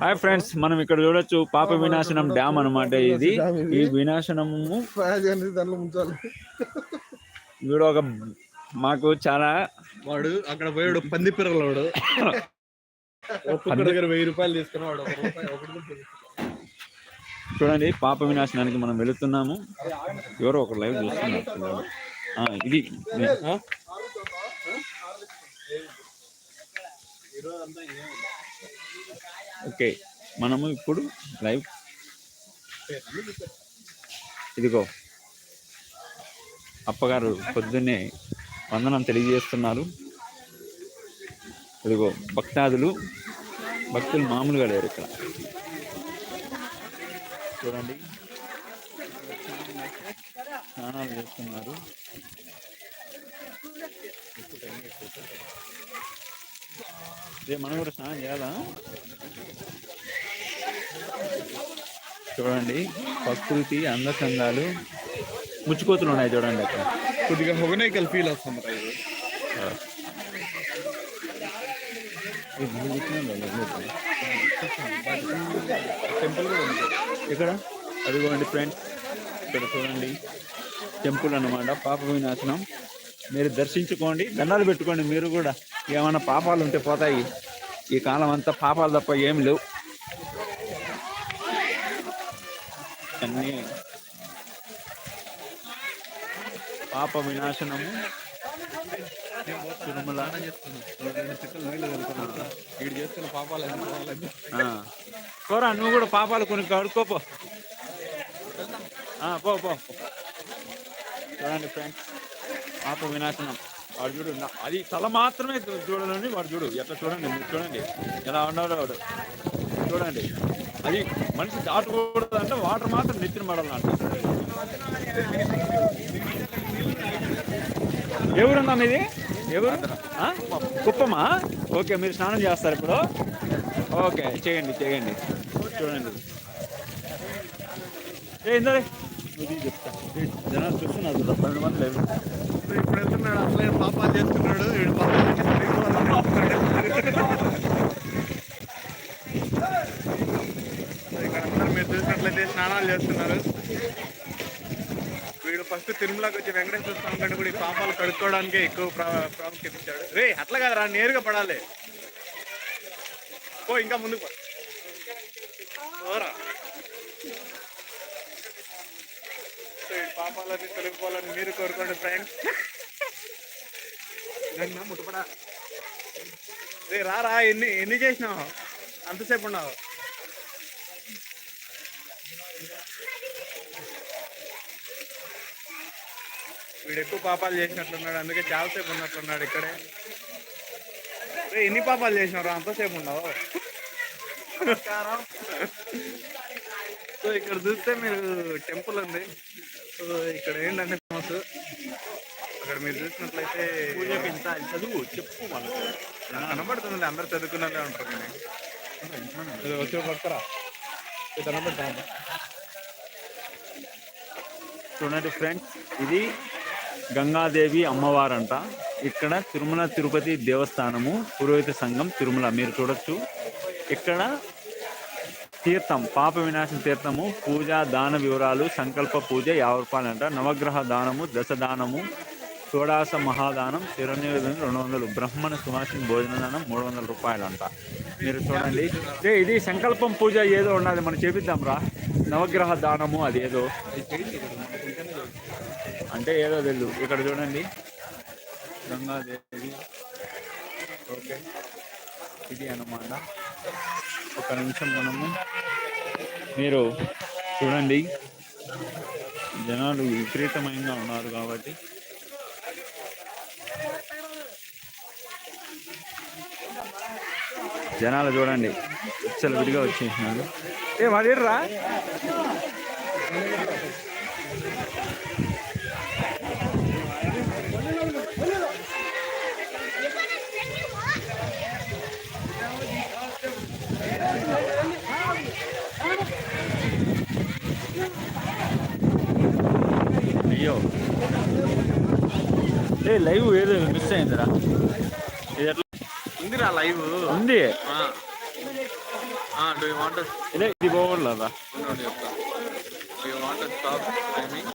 Hi friends మనం ఇక్కడ చూడొచ్చు పాప వినాశనం డ్యామ్ అన్నమాట ఇది ఈ వినాశనము వీడు ఒక మాకు చాలా వాడు అక్కడ పోయాడు పంది ఒక్కొక్క దగ్గర వెయ్యి రూపాయలు తీసుకుని వాడు ఒక రూపాయి ఒకటి కూడా తీసుకోలేదు. చూడండి పాప వినాశనానికి మనం వెళుతున్నాము ఎవరో ఒక లైవ్ చూస్తున్నారు ఇది ఆ? ఓకే మనము ఇప్పుడు లైవ్. ఇదిగో అప్పగారు పొద్దున్నే వందనం తెలియజేస్తున్నారు. ఇదిగో భక్తాదులు భక్తులు మామూలుగా లేరు ఇక్కడ. చూడండి. స్నానాలు చేస్తున్నారు. రే మనం కూడా స్నానం చేయాలా? చూడండి ప్రకృతి అందచందాలు ముచ్చుకోతులు ఉన్నాయి చూడండి అక్కడ. కొద్దిగా హొగనైకల్ ఫీల్ వస్తుంది. టెంపుల్ కూడా ఉంది. ఇక్కడ అదిగోండి ఫ్రెండ్స్ ఇక్కడ చూడండి. టెంపుల్ అన్నమాట. పాప వినాశనం. మీరు దర్శించుకోండి. దండాలు పెట్టుకోండి మీరు కూడా. ఏమైనా పాపాలు ఉంటే పోతాయి. ఈ కాలం అంతా పాపాలు తప్ప ఏమి లేవు. అన్నీ పాప వినాశనము. తిరుమల చేస్తున్న పాపాలు పోరా నువ్వు కూడా పాపాలు కొన్ని కడుక్కోపో పో. పో చూడండి ఫ్రెండ్స్ పాప వినాశనం. వాడు చూడు అది తల మాత్రమే చూడాలని వాడు చూడు ఎట్లా చూడండి మీరు చూడండి. ఎలా ఉన్నాడో వాడు. చూడండి. అది మనిషి దాటకూడదు అంటే వాటర్ మాత్రం నెత్తిన పడాలంట. ఎవరున్నా మీది ఎవరు? కుప్పమా? ఓకే మీరు స్నానం చేస్తారు ఇప్పుడు. ఓకే చేయండి చేయండి. చూడండి. ఏ ఇందరే. చెప్తా. జనాలు చూస్తున్నారు. పన్నెండు మంది లేవు ఇప్పుడు పాపాలు చేస్తున్నాడు వీడు పాపాలు ఇక్కడ అందరూ మీరు చూసినట్లయితే స్నానాలు చేస్తున్నారు. వీడు ఫస్ట్ తిరుమలకి వచ్చి వెంకటేశ్వర స్వామి కంటే కూడా ఈ పాపాలు కడుక్కోవడానికే ఎక్కువ ప్రాముఖ్యత ఇచ్చాడు. రే అట్లా కాదురా నేరుగా పడాలి. ఓ ఇంకా ముందుకు పోరా. పాపాలన్నీ తొలగిపోవాలని మీరు కోరుకోండి ఫ్రెండ్స్ ఇదన్నా ముట్టుపడా రే రారా ఎన్ని ఎన్ని చేసినావు? అంతసేపు ఉన్నావు. వీడు ఎక్కువ పాపాలు చేసినట్లున్నాడు అందుకే చాలాసేపు ఉన్నట్లున్నాడు ఇక్కడే. రే ఎన్ని పాపాలు చేసినావు అంతసేపు ఉన్నావు? సో ఇక్కడ చూస్తే మీరు టెంపుల్ ఉంది. సో ఇక్కడ ఏంటంటే ఫేమస్. అక్కడ మీరు చూసినట్లయితే చదువు చెప్పు వాళ్ళకి. కనబడుతుంది అందరు చదువుకున్నదే ఉంటారు కానీ. వచ్చే పక్కరా. ఇది కనబడుతుంది చూడండి ఫ్రెండ్స్ ఇది గంగాదేవి అమ్మవారంట. ఇక్కడ తిరుమల తిరుపతి దేవస్థానము పురోహిత సంఘం తిరుమల మీరు చూడొచ్చు. ఇక్కడ తీర్థం పాప వినాశన తీర్థము పూజ దాన వివరాలు సంకల్ప పూజ యాభై రూపాయలంట నవగ్రహ దానము దశ దానము షోడాస మహాదానం తిరునివేదన రెండు వందలు బ్రహ్మణ సువాసిన భోజన దానం మూడు వందల రూపాయలంట. మీరు చూడండి. ఏ, ఇది సంకల్పం పూజ ఏదో ఉన్నది మనం చేపిద్దాం రా నవగ్రహ దానము అది ఏదో అంటే ఏదో వెళ్ళు. ఇక్కడ చూడండి. గంగాదేవి. ఓకే. ఇది అనమాట ఒక నిమిషం మనము. మీరు చూడండి. జనాలు విపరీతమైనగా ఉన్నారు కాబట్టి. జనాలు చూడండి. అసలు విడిగా వచ్చేసినారు. ఏ వాడిర్రా అయ్యో. ఏ లైవ్ ఏదో మిస్ అయిందిరా. ఉందిరా లైవ్ ఉంది డూ యూ వాంట్ ఇదే ఇది పోగొడలేదా చెప్తా do you want stop timing